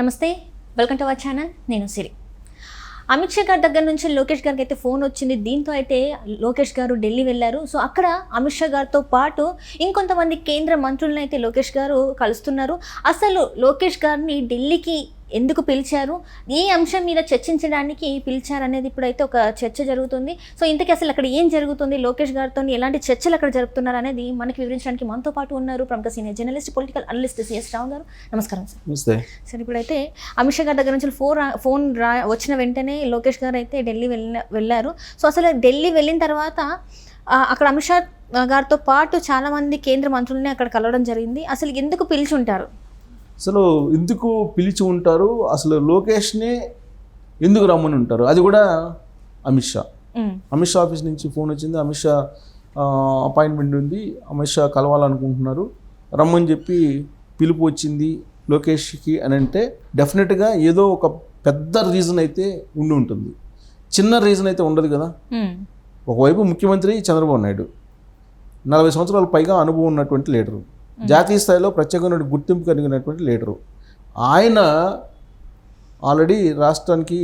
నమస్తే welcome to our channel నేను సిరి. అమిత్ షా గారి దగ్గర నుంచి లోకేష్ గారికి అయితే ఫోన్ వచ్చింది. దీంతో అయితే లోకేష్ గారు ఢిల్లీ వెళ్ళారు. సో అక్కడ అమిత్ షా గారితో పాటు ఇంకొంతమంది కేంద్ర మంత్రులను అయితే లోకేష్ గారు కలుస్తున్నారు. అసలు లోకేష్ గారిని ఢిల్లీకి ఎందుకు పిలిచారు? ఈ అంశం మీద చర్చించడానికి పిలిచారు అనేది ఇప్పుడైతే ఒక చర్చ జరుగుతుంది. సో ఇంతకీ అసలు అక్కడ ఏం జరుగుతుంది? లోకేష్ గారితో ఎలాంటి చర్చలు అక్కడ జరుపుతున్నారు అనేది మనకి వివరించడానికి మనతో పాటు ఉన్నారు ప్రముఖ senior journalist political analyst CS Rao గారు. నమస్కారం సార్. నమస్తే. సరే ఇప్పుడైతే అమిత్ షా గారి దగ్గర నుంచి ఫోన్ ఫోన్ రా వచ్చిన వెంటనే లోకేష్ గారు అయితే ఢిల్లీ వెళ్ళ వెళ్ళారు. సో అసలు ఢిల్లీ వెళ్ళిన తర్వాత అక్కడ అమిత్ షా గారితో పాటు చాలామంది కేంద్ర మంత్రుల్ని అక్కడ కలవడం జరిగింది. అసలు ఎందుకు పిలిచి ఉంటారు? అసలు ఎందుకు పిలిచి ఉంటారు? అసలు లోకేష్ని ఎందుకు రమ్మని ఉంటారు? అది కూడా అమిత్ షా. అమిత్ షా ఆఫీస్ నుంచి ఫోన్ వచ్చింది. అమిత్ షా అపాయింట్మెంట్ ఉంది. అమిత్ షా కలవాలనుకుంటున్నారు. రమ్మని చెప్పి పిలుపు వచ్చింది లోకేష్కి అని అంటే డెఫినెట్గా ఏదో ఒక పెద్ద రీజన్ అయితే ఉండి ఉంటుంది. చిన్న రీజన్ అయితే ఉండదు కదా. ఒకవైపు ముఖ్యమంత్రి చంద్రబాబు నాయుడు. నలభై సంవత్సరాల పైగా అనుభవం ఉన్నటువంటి లీడరు. జాతీయ స్థాయిలో ప్రత్యేకమైన గుర్తింపు కలిగినటువంటి లీడరు. ఆయన ఆల్రెడీ రాష్ట్రానికి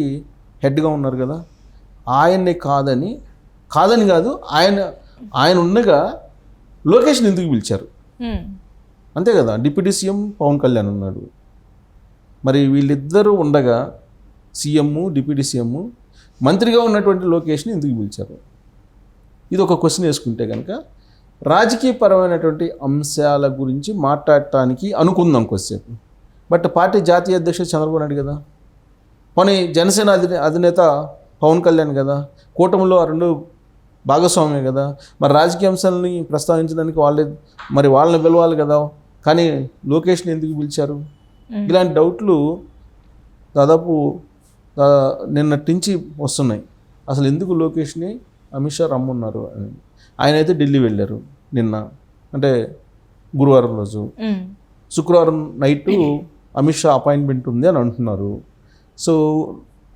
హెడ్గా ఉన్నారు కదా. ఆయన్ని కాదని కాదని కాదు ఆయన ఆయన ఉండగా లోకేష్ని ఎందుకు పిలిచారు? అంతే కదా డిప్యూటీ సీఎం పవన్ కళ్యాణ్ ఉన్నాడు. మరి వీళ్ళిద్దరూ ఉండగా సీఎం డిప్యూటీ సీఎం మంత్రిగా ఉన్నటువంటి లోకేష్ని ఎందుకు పిలిచారు? ఇది ఒక క్వశ్చన్ వేసుకుంటే కనుక రాజకీయపరమైనటువంటి అంశాల గురించి మాట్లాడటానికి అనుకుందాం కొద్దిసేపు. బట్ పార్టీ జాతీయ అధ్యక్షుడు చంద్రబాబు నాయుడు కదా? పోనీ జనసేన అధినే అధినేత పవన్ కళ్యాణ్ కదా? కూటమిలో ఆ రెండు భాగస్వామ్యమే కదా? మరి రాజకీయ అంశాలని ప్రస్తావించడానికి వాళ్ళే మరి వాళ్ళని పిలవాలి కదా? కానీ లోకేష్ని ఎందుకు పిలిచారు. ఇలాంటి డౌట్లు దాదాపు నిన్నటి నుంచి వస్తున్నాయి. అసలు ఎందుకు లోకేష్ని అమిత్ షా రమ్మన్నారు అని. ఆయన అయితే ఢిల్లీ వెళ్ళారు నిన్న. అంటే గురువారం రోజు. శుక్రవారం నైట్ అమిత్ షా అపాయింట్మెంట్ ఉంది అని అంటున్నారు. సో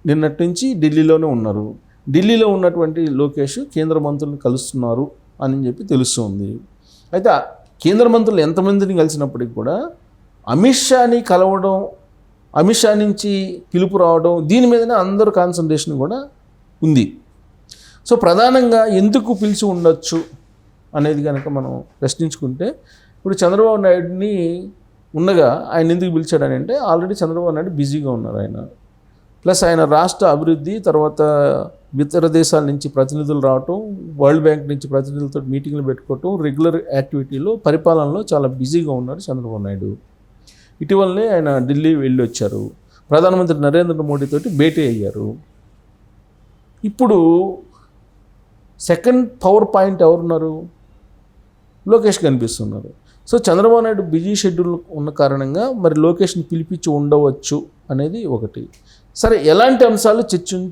నిన్నటి నుంచి ఢిల్లీలోనే ఉన్నారు. ఢిల్లీలో ఉన్నటువంటి లోకేష్ కేంద్ర మంత్రులను కలుస్తున్నారు అని చెప్పి తెలుస్తుంది. అయితే కేంద్ర మంత్రులు ఎంతమందిని కలిసినప్పటికి కూడా అమిత్ షాని కలవడం అమిత్ షా నుంచి పిలుపు రావడం దీని మీదనే అందరూ కాన్సన్ట్రేషన్ కూడా ఉంది. సో ప్రధానంగా ఎందుకు పిలిచి ఉండొచ్చు అనేది కనుక మనం ప్రశ్నించుకుంటే ఇప్పుడు చంద్రబాబు నాయుడిని ఉండగా ఆయన ఎందుకు పిలిచాడని అంటే ఆల్రెడీ చంద్రబాబు నాయుడు బిజీగా ఉన్నారు ఆయన. ప్లస్ ఆయన రాష్ట్ర అభివృద్ధి తర్వాత ఇతర దేశాల నుంచి ప్రతినిధులు రావటం వరల్డ్ బ్యాంక్ నుంచి ప్రతినిధులతో మీటింగ్లు పెట్టుకోవటం రెగ్యులర్ యాక్టివిటీలో పరిపాలనలో చాలా బిజీగా ఉన్నారు చంద్రబాబు నాయుడు. ఇటీవలనే ఆయన ఢిల్లీ వెళ్ళి వచ్చారు ప్రధానమంత్రి నరేంద్ర మోడీతోటి భేటీ అయ్యారు. ఇప్పుడు సెకండ్ పవర్ పాయింట్ ఎవరున్నారు? లోకేష్ కనిపిస్తున్నారు. So Chandrababu Naidu busy schedule ఉన్న కారణంగా మరి లోకేష్ని పిలిపించి ఉండవచ్చు అనేది ఒకటి. సరే ఎలాంటి అంశాలు చర్చ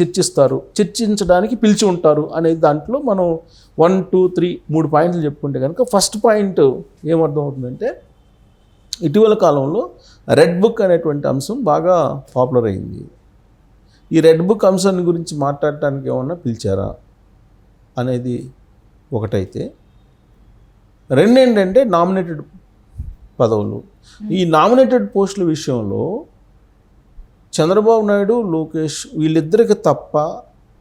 చర్చిస్తారు? చర్చించడానికి పిలిచి ఉంటారు అనేది దాంట్లో మనం వన్ టూ త్రీ మూడు పాయింట్లు చెప్పుకుంటే కనుక ఫస్ట్ పాయింట్ ఏమర్థం అవుతుందంటే ఇటీవల కాలంలో రెడ్ బుక్ అనేటువంటి అంశం బాగా పాపులర్ అయింది. ఈ రెడ్ బుక్ అంశాన్ని గురించి మాట్లాడటానికి ఏమన్నా పిలిచారా? అనేది ఒకటైతే. రెండేంటంటే నామినేటెడ్ పదవులు. ఈ నామినేటెడ్ పోస్టుల విషయంలో చంద్రబాబు నాయుడు లోకేష్ వీళ్ళిద్దరికి తప్ప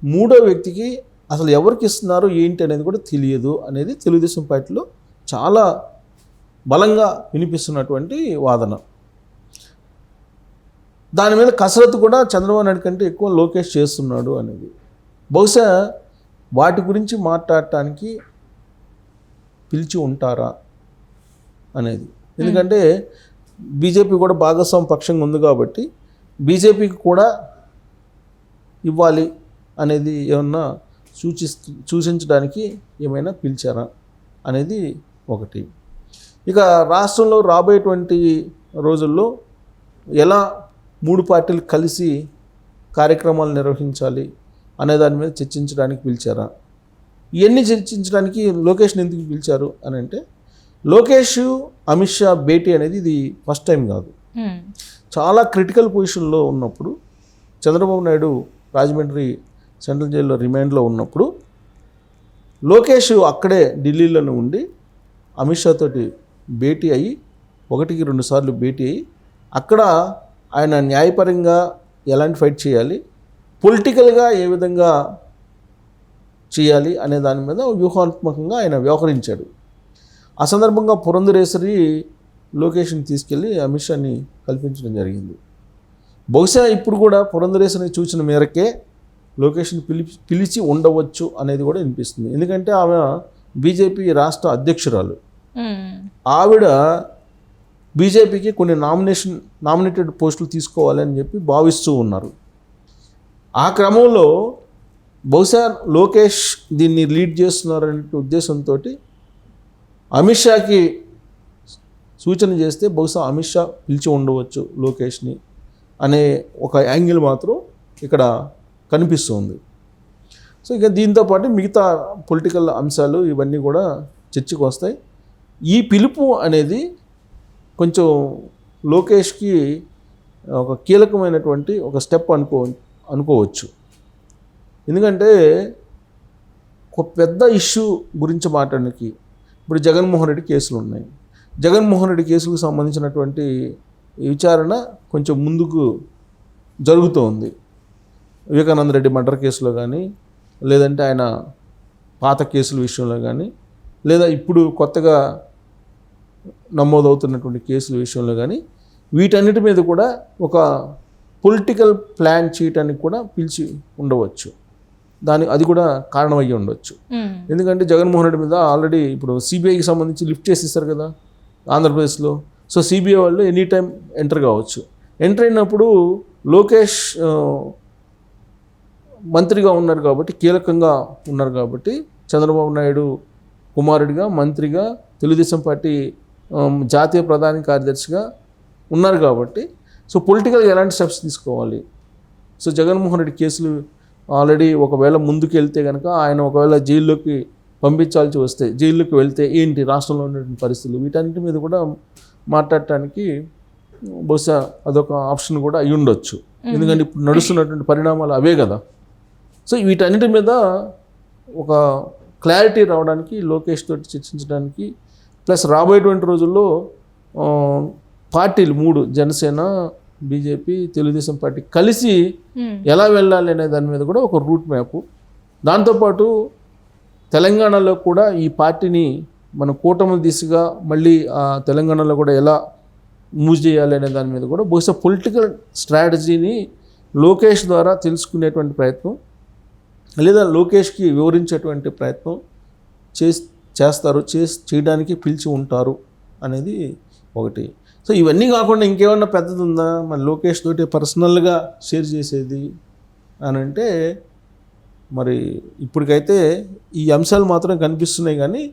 మూడో వ్యక్తికి అసలు ఎవరికి ఇస్తున్నారు ఏంటి అనేది కూడా తెలియదు అనేది తెలుగుదేశం పార్టీలో చాలా బలంగా వినిపిస్తున్నటువంటి వాదన. దాని మీద కసరత్తు కూడా చంద్రబాబు నాయుడు కంటే ఎక్కువ లోకేష్ చేస్తున్నాడు అనేది. బహుశా వాటి గురించి మాట్లాడటానికి పిలిచి ఉంటారా అనేది. ఎందుకంటే బీజేపీ కూడా భాగస్వామ్య పక్షంగా ఉంది కాబట్టి బీజేపీకి కూడా ఇవ్వాలి అనేది ఏమన్నా సూచిస్తూ సూచించడానికి ఏమైనా పిలిచారా అనేది ఒకటి. ఇక రాష్ట్రంలో రాబోయేటువంటి రోజుల్లో ఎలా మూడు పార్టీలు కలిసి కార్యక్రమాలు నిర్వహించాలి అనే దాని మీద చర్చించడానికి పిలిచారా? ఇవన్నీ చర్చించడానికి లోకేష్ని ఎందుకు పిలిచారు అని అంటే లోకేష్ అమిత్ షా భేటీ అనేది ఇది ఫస్ట్ టైం కాదు. చాలా క్రిటికల్ పొజిషన్లో ఉన్నప్పుడు చంద్రబాబు నాయుడు రాజమండ్రి సెంట్రల్ జైల్లో రిమాండ్లో ఉన్నప్పుడు లోకేష్ అక్కడే ఢిల్లీలోనే ఉండి అమిత్ షా తోటి భేటీ అయ్యి ఒకటికి రెండు సార్లు భేటీ అయ్యి అక్కడ ఆయన న్యాయపరంగా ఎలాంటి ఫైట్ చేయాలి పొలిటికల్గా ఏ విధంగా చేయాలి అనే దాని మీద వ్యూహాత్మకంగా ఆయన వ్యవహరించాడు. ఆ సందర్భంగా పురంధరేశ్వరి లొకేషన్ తీసుకెళ్ళి అమిత్ షాని కల్పించడం జరిగింది. బహుశా ఇప్పుడు కూడా పురంధరేశ్వరిని చూసిన మేరకే లొకేషన్ పిలి పిలిచి ఉండవచ్చు అనేది కూడా వినిపిస్తుంది. ఎందుకంటే ఆమె బీజేపీ రాష్ట్ర అధ్యక్షురాలు. ఆవిడ బీజేపీకి కొన్ని నామినేషన్ నామినేటెడ్ పోస్టులు తీసుకోవాలని చెప్పి భావిస్తూ ఉన్నారు. ఆ క్రమంలో బహుశా లోకేష్ దీన్ని లీడ్ చేస్తున్నారనే ఉద్దేశంతో అమిత్ షాకి సూచన చేస్తే బహుశా అమిత్ షా పిలిచి ఉండవచ్చు లోకేష్ని అనే ఒక యాంగిల్ మాత్రం ఇక్కడ కనిపిస్తుంది. సో ఇక దీంతో పాటు మిగతా పొలిటికల్ అంశాలు ఇవన్నీ కూడా చర్చకు వస్తాయి. ఈ పిలుపు అనేది కొంచెం లోకేష్కి ఒక కీలకమైనటువంటి ఒక స్టెప్ అనుకో అనుకోవచ్చు. ఎందుకంటే ఒక పెద్ద ఇష్యూ గురించి మాట్లాడడానికి ఇప్పుడు జగన్మోహన్ రెడ్డి కేసులు ఉన్నాయి. జగన్మోహన్ రెడ్డి కేసులకు సంబంధించినటువంటి విచారణ కొంచెం ముందుకు జరుగుతోంది. వివేకానంద రెడ్డి మర్డర్ కేసులో కానీ లేదంటే ఆయన పాత కేసుల విషయంలో కానీ లేదా ఇప్పుడు కొత్తగా నమోదవుతున్నటువంటి కేసుల విషయంలో కానీ వీటన్నిటి మీద కూడా ఒక పొలిటికల్ ప్లాన్ చేయటానికి కూడా పిలిచి ఉండవచ్చు. దాని అది కూడా కారణమయ్యి ఉండొచ్చు. మ్మ్. ఎందుకంటే జగన్మోహన్ రెడ్డి మీద ఆల్రెడీ ఇప్పుడు సిబిఐకి సంబంధించి లిఫ్ట్ చేసేసారు కదా ఆంధ్రప్రదేశ్లో. సో సిబిఐ వాళ్ళు ఎనీ టైం ఎంటర్ కావచ్చు. ఎంటర్ అయినప్పుడు లోకేష్ మంత్రిగా ఉన్నారు కాబట్టి కీలకంగా ఉన్నారు కాబట్టి చంద్రబాబు నాయుడు కుమారుడిగా మంత్రిగా తెలుగుదేశం పార్టీ జాతీయ ప్రధాన కార్యదర్శిగా ఉన్నారు కాబట్టి సో పొలిటికల్గా ఎలాంటి స్టెప్స్ తీసుకోవాలి? సో జగన్మోహన్ రెడ్డి కేసులు ఆల్రెడీ ఒకవేళ ముందుకు వెళ్తే కనుక ఆయన ఒకవేళ జైల్లోకి పంపించాల్సి వస్తే జైల్లోకి వెళ్తే ఏంటి? రాష్ట్రంలో ఉన్నటువంటి పరిస్థితులు వీటన్నిటి మీద కూడా మాట్లాడటానికి బహుశా అదొక ఆప్షన్ కూడా అయి ఉండొచ్చు. ఎందుకంటే ఇప్పుడు నడుస్తున్నటువంటి పరిణామాలు అవే కదా. సో వీటన్నిటి మీద ఒక క్లారిటీ రావడానికి లోకేష్ తోటి చర్చించడానికి ప్లస్ రాబోయేటువంటి రోజుల్లో పార్టీలు మూడు జనసేన బీజేపీ తెలుగుదేశం పార్టీ కలిసి. ఎలా వెళ్ళాలి అనే దాని మీద కూడా ఒక రూట్ మ్యాప్ దాంతోపాటు తెలంగాణలో కూడా ఈ పార్టీని మన కూటమి దిశగా మళ్ళీ తెలంగాణలో కూడా ఎలా మూవ్ చేయాలి అనే దాని మీద కూడా బహుశా పొలిటికల్ స్ట్రాటజీని లోకేష్ ద్వారా తెలుసుకునేటువంటి ప్రయత్నం లేదా లోకేష్కి వివరించేటువంటి ప్రయత్నం చేస్ చేస్తారు చేస్ చేయడానికి పిలిచి ఉంటారు అనేది ఒకటి సో ఇవన్నీ కాకుండా ఇంకేమన్నా పెద్దది ఉందా మన లోకేష్ తోటి పర్సనల్గా షేర్ చేసేది అని అంటే మరి ఇప్పటికైతే ఈ అంశాలు మాత్రం కనిపిస్తున్నాయి కానీ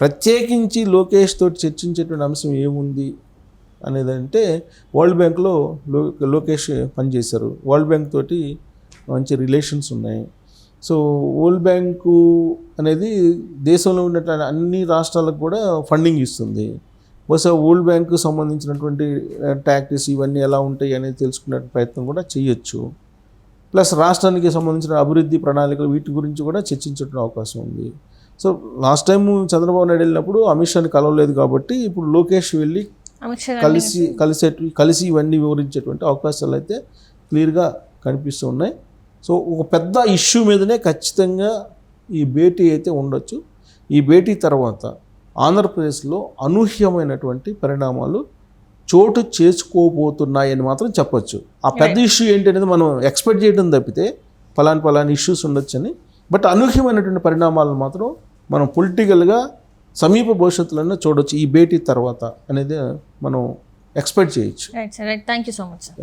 ప్రత్యేకించి లోకేష్ తోటి చర్చించేటువంటి అంశం ఏముంది అనేదంటే వరల్డ్ బ్యాంక్లో లో లోకేష్ పనిచేశారు. వరల్డ్ బ్యాంక్ తోటి మంచి రిలేషన్స్ ఉన్నాయి. సో వరల్డ్ బ్యాంకు అనేది దేశంలో ఉన్నటువంటి అన్ని రాష్ట్రాలకు కూడా ఫండింగ్ ఇస్తుంది. బహుశా వరల్డ్ బ్యాంకు సంబంధించినటువంటి ట్యాక్టీస్ ఇవన్నీ ఎలా ఉంటాయి అనేది తెలుసుకునే ప్రయత్నం కూడా చేయొచ్చు. ప్లస్ రాష్ట్రానికి సంబంధించిన అభివృద్ధి ప్రణాళికలు వీటి గురించి కూడా చర్చించడం అవకాశం ఉంది. So last time Chandrababu Naidu వెళ్ళినప్పుడు అమిత్ షాని కలవలేదు కాబట్టి ఇప్పుడు లోకేష్ వెళ్ళి కలిసి కలిసేటి కలిసి ఇవన్నీ వివరించేటువంటి అవకాశాలు అయితే క్లియర్గా కనిపిస్తూ ఉన్నాయి. సో ఒక పెద్ద ఇష్యూ మీదనే ఖచ్చితంగా ఈ భేటీ అయితే ఉండొచ్చు. ఈ భేటీ తర్వాత ఆంధ్రప్రదేశ్లో అనూహ్యమైనటువంటి పరిణామాలు చోటు చేసుకోబోతున్నాయని మాత్రం చెప్పొచ్చు. ఆ పెద్ద ఇష్యూ ఏంటి అనేది మనం ఎక్స్పెక్ట్ చేయడం తప్పితే పలాని పలాని ఇష్యూస్ ఉండొచ్చని. బట్ అనూహ్యమైనటువంటి పరిణామాలను మాత్రం మనం పొలిటికల్గా సమీప భవిష్యత్తులోనే చూడొచ్చు ఈ భేటీ తర్వాత అనేది మనం ఎక్స్పెక్ట్ చేయొచ్చు. Right thank you so much sir